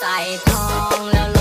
ใส่ทองแล้ว